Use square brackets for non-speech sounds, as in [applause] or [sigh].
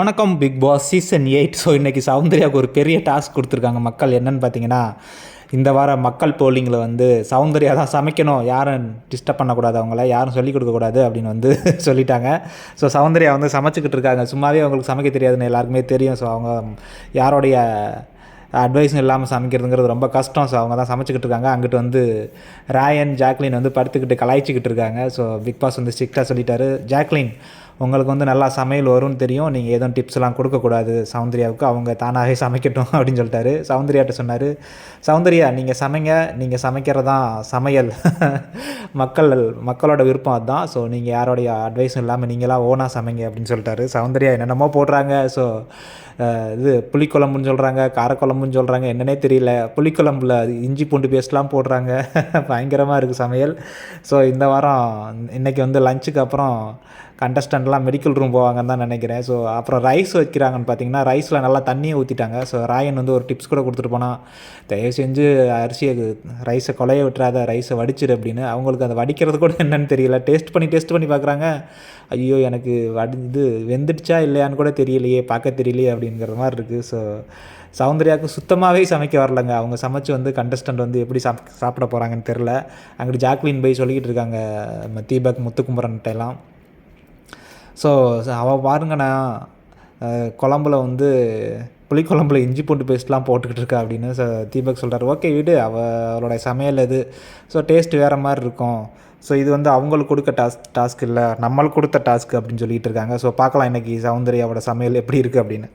வணக்கம் Bigg Boss season eight so இன்றைக்கி சௌந்தர்யாவுக்கு ஒரு பெரிய டாஸ்க் கொடுத்துருக்காங்க மக்கள். என்னென்னு பார்த்தீங்கன்னா இந்த வாரம் மக்கள் போலிங்கில் வந்து சௌந்தர்யா தான் சமைக்கணும். யாரும் டிஸ்டர்ப் பண்ணக்கூடாது அவங்கள. யாரும் சொல்லிக் கொடுக்கக்கூடாது அப்படின்னு வந்து [laughs] சொல்லிட்டாங்க. ஸோ சௌந்தர்யா வந்து சமைச்சிக்கிட்டு இருக்காங்க. சும்மாவே அவங்களுக்கு சமைக்க தெரியாதுன்னு எல்லாருக்குமே தெரியும். ஸோ அவங்க யாரோடைய அட்வைஸும் இல்லாமல் சமைக்கிறதுங்கிறது ரொம்ப கஷ்டம். ஸோ அவங்க தான் சமைச்சிக்கிட்டு இருக்காங்க. அங்கிட்டு வந்து ராயன் ஜாக்லின் வந்து படுத்துக்கிட்டு கலாய்ச்சிக்கிட்டு இருக்காங்க. ஸோ பிக் பாஸ் வந்து ஸ்ட்ரிக்டாக சொல்லிட்டாரு. ஜாக்லின் உங்களுக்கு வந்து நல்லா சமையல் வரும்னு தெரியும். நீங்கள் எதுவும் டிப்ஸ்லாம் கொடுக்கக்கூடாது. சௌந்தர்யாவுக்கு அவங்க தானாகவே சமைக்கட்டும் [laughs] அப்படின்னு சொல்லிட்டாரு. சௌந்தர்யாட்ட சொன்னார். சௌந்தர்யா நீங்கள் சமைங்க. நீங்கள் சமைக்கிறது தான் சமையல். [laughs] மக்கள் மக்களோட விருப்பம் அதுதான். ஸோ நீங்கள் யாரோடைய அட்வைஸும் இல்லாமல் நீங்களாக ஓனாக சமைங்க அப்படின்னு சொல்லிட்டாரு. சௌந்தர்யா என்னென்னமோ போடுறாங்க. ஸோ இது புளிக்குழம்புன்னு சொல்கிறாங்க காரக்குழம்புன்னு சொல்கிறாங்க என்னன்னே தெரியல. புளிக்குழம்புல இஞ்சி பூண்டு பேஸ்ட்லாம் போடுறாங்க. [laughs] பயங்கரமாக இருக்குது சமையல். ஸோ இந்த வாரம் இன்றைக்கி வந்து லஞ்சுக்கு அப்புறம் கண்டஸ்டண்ட்லாம் மெடிக்கல் ரூம் போவாங்கன்னு தான் நினைக்கிறேன். ஸோ அப்புறம் ரைஸ் வைக்கிறாங்கன்னு பார்த்தீங்கன்னா ரைஸில் நல்லா தண்ணியை ஊற்றிட்டாங்க ஸோ ராயன் வந்து ஒரு டிப்ஸ் கூட கொடுத்துட்டு போனால் தயவு செஞ்சு அரிசியை ரைஸை கொலைய விட்டுறாத ரைஸை வடிச்சிடு அப்படின்னு. அவங்களுக்கு அதை வடிக்கிறது கூட என்னன்னு தெரியல. டேஸ்ட் பண்ணி டேஸ்ட் பண்ணி பார்க்குறாங்க. ஐயோ எனக்கு வடி இது வெந்துடுச்சா இல்லையான்னு கூட தெரியலையே பார்க்க தெரியலையே அப்படிங்கிற மாதிரி இருக்குது ஸோ சௌந்தர்யாவுக்கு சுத்தமாகவே சமைக்க வரலங்க. அவங்க சமைச்சு வந்து கண்டஸ்டன்ட் வந்து எப்படி சாப் சாப்பிட போகிறாங்கன்னு தெரில அங்கிட்டு ஜாக்லின் போய் சொல்லிக்கிட்டு இருக்காங்க நம்ம தீபக் முத்துக்குமரன்ட்டெல்லாம் ஸோ அவள் பாருங்கண்ணா. குழம்புல வந்து புளிக்குழம்புல இஞ்சி பூண்டு பேஸ்ட்லாம் போட்டுக்கிட்டு இருக்கா அப்படின்னு ச தீபக் சொல்கிறார் ஓகே விடு. அவளோட சமையல் இது. ஸோ டேஸ்ட் வேறு மாதிரி இருக்கும். ஸோ இது வந்து அவங்களுக்கு கொடுக்க டாஸ்க் டாஸ்க் இல்லை. நம்மளுக்கு கொடுத்த டாஸ்க் அப்படின்னு சொல்லிட்டு இருக்காங்க. ஸோ பார்க்கலாம் இன்றைக்கி சௌந்தர்யாவோட சமையல் எப்படி இருக்குது அப்படின்னு.